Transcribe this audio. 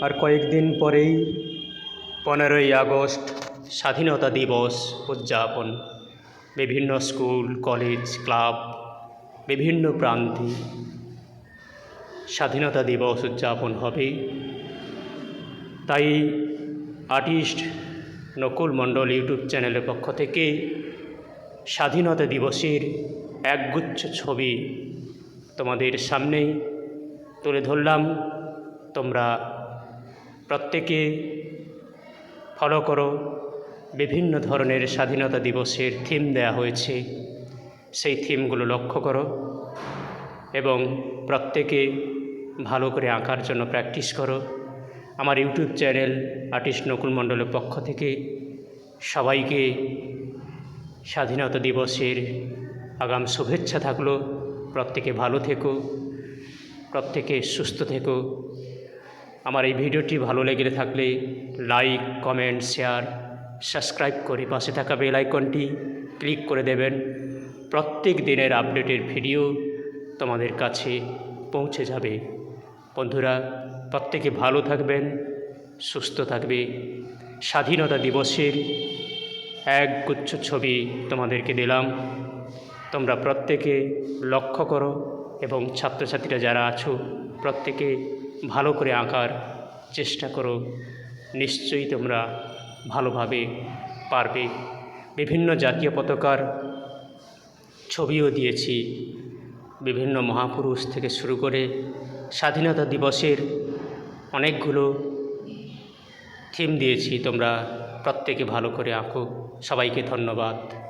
আর কয়েকদিন পরেই পনেরোই আগস্ট স্বাধীনতা দিবস উদযাপন। বিভিন্ন স্কুল, কলেজ, ক্লাব, বিভিন্ন প্রান্তে স্বাধীনতা দিবস উদযাপন হবে। তাই আর্টিস্ট নকুল মণ্ডল ইউটিউব চ্যানেলের পক্ষ থেকে স্বাধীনতা দিবসের একগুচ্ছ ছবি তোমাদের সামনেই তুলে ধরলাম। তোমরা প্রত্যেকে ফলো করো। বিভিন্ন ধরনের স্বাধীনতা দিবসের থিম দেয়া হয়েছে। সেই থিমগুলো লক্ষ্য করো এবং প্রত্যেকে ভালো করে আঁকার জন্য প্র্যাকটিস করো। আমার ইউটিউব চ্যানেল আর্টিস্ট নকুল মণ্ডলের পক্ষ থেকে সবাইকে স্বাধীনতা দিবসের আগাম শুভেচ্ছা থাকল। প্রত্যেকে ভালো থেকো, প্রত্যেকে সুস্থ থেকো। আমার এই ভিডিওটি ভালো লেগে থাকলে লাইক, কমেন্ট, শেয়ার, সাবস্ক্রাইব করে পাশে থাকা বেল আইকনটি ক্লিক করে দেবেন। প্রত্যেক দিনের আপডেটের ভিডিও তোমাদের কাছে পৌঁছে যাবে। বন্ধুরা, প্রত্যেকে ভালো থাকবেন, সুস্থ থাকবে। স্বাধীনতা দিবসের এক গুচ্ছ ছবি তোমাদেরকে দিলাম। তোমরা প্রত্যেকে লক্ষ্য করো এবং ছাত্রছাত্রীরা যারা আছো, প্রত্যেকে ভালো করে আঁকার চেষ্টা করো। নিশ্চয়ই তোমরা ভালোভাবে পারবে। বিভিন্ন জাতীয় পতাকার ছবিও দিয়েছি। বিভিন্ন মহাপুরুষ থেকে শুরু করে স্বাধীনতা দিবসের অনেকগুলো থিম দিয়েছি। তোমরা প্রত্যেকে ভালো করে আঁকো। সবাইকে ধন্যবাদ।